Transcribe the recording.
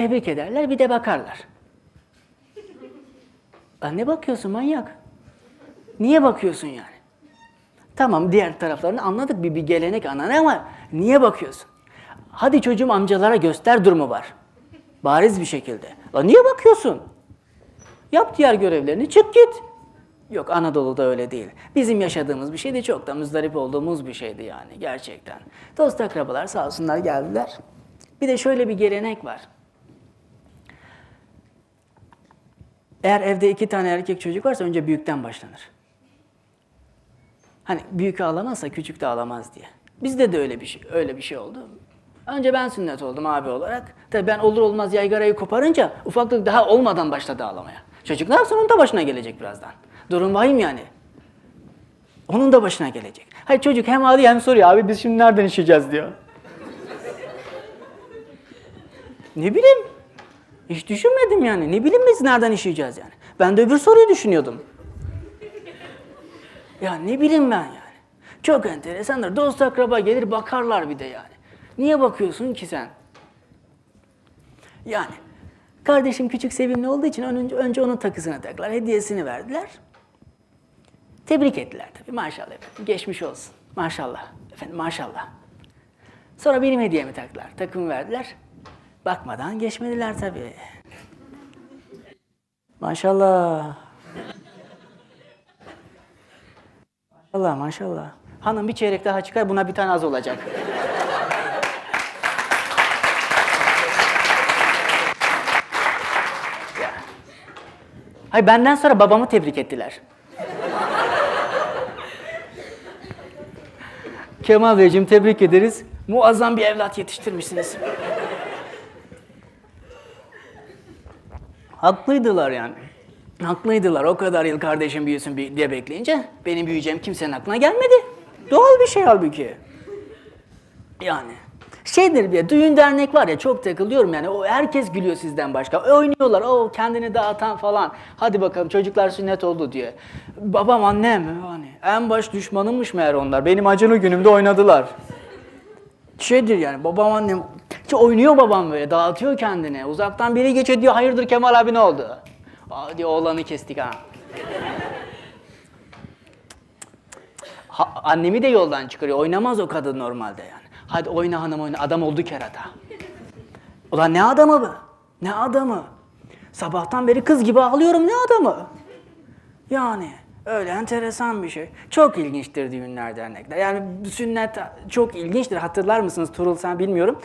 Tebrik ederler bir de bakarlar. Lan ne bakıyorsun manyak? Niye bakıyorsun yani? Tamam diğer taraflarını anladık bir, bir gelenek anane ama niye bakıyorsun? Hadi çocuğum amcalara göster durumu var. Bariz bir şekilde. Lan niye bakıyorsun? Yap diğer görevlerini çık git. Yok Anadolu'da öyle değil. Bizim yaşadığımız bir şeydi çok da müzdarip olduğumuz bir şeydi yani gerçekten. Dost akrabalar sağ olsunlar geldiler. Bir de şöyle bir gelenek var. Eğer evde iki tane erkek çocuk varsa önce büyükten başlanır. Hani büyük ağlamazsa küçük de ağlamaz diye. Bizde de öyle bir şey, öyle bir şey oldu. Önce ben sünnet oldum abi olarak. Tabii ben olur olmaz yaygarayı koparınca ufaklık daha olmadan başladı ağlamaya. Çocuk ne yapsın onun da başına gelecek birazdan. Durum vahim yani. Onun da başına gelecek. Hayır çocuk hem ağlıyor hem soruyor abi biz şimdi nereden işeceğiz diyor. ne bileyim. Hiç düşünmedim yani. Ne bileyim biz nereden işeyeceğiz yani. Ben de öbür soruyu düşünüyordum. Ya ne bileyim ben yani. Çok enteresandır. Dost akraba gelir bakarlar bir de yani. Niye bakıyorsun ki sen? Yani kardeşim küçük sevimli olduğu için önce, önce onun takısını taktılar, hediyesini verdiler. Tebrik ettiler tabii maşallah efendim. Geçmiş olsun. Maşallah efendim maşallah. Sonra benim hediyemi taktılar. Takımı verdiler. Bakmadan geçmediler tabii. Maşallah. Maşallah maşallah. Hanım bir çeyrek daha çıkar buna bir tane az olacak. Hayır benden sonra babamı tebrik ettiler. Kemal Beyciğim tebrik ederiz. Muazzam bir evlat yetiştirmişsiniz. Haklıydılar yani. Haklıydılar. O kadar yıl kardeşim büyüsün diye bekleyince benim büyüyeceğim kimsenin aklına gelmedi. Doğal bir şey halbuki. Yani. Şeydir bir düğün dernek var ya çok takılıyorum yani o herkes gülüyor sizden başka. Oynuyorlar o kendini dağıtan falan. Hadi bakalım çocuklar sünnet oldu diye. Babam annem yani en baş düşmanımmış meğer onlar. Benim acılı günümde oynadılar. Şeydir yani babam annem ki oynuyor babam böyle dağıtıyor kendini. Uzaktan biri geçiyor diyor hayırdır Kemal abi ne oldu? Aa diyor oğlanı kestik ha. Ha, annemi de yoldan çıkarıyor. Oynamaz o kadın normalde yani. Hadi oyna hanım oyna. Adam oldu kerata. Ulan ne adamı bu? Ne adamı? Sabahtan beri kız gibi ağlıyorum ne adamı? Yani öyle enteresan bir şey. Çok ilginçtir düğünler dernekler. Yani sünnet çok ilginçtir. Hatırlar mısınız Turul sen bilmiyorum.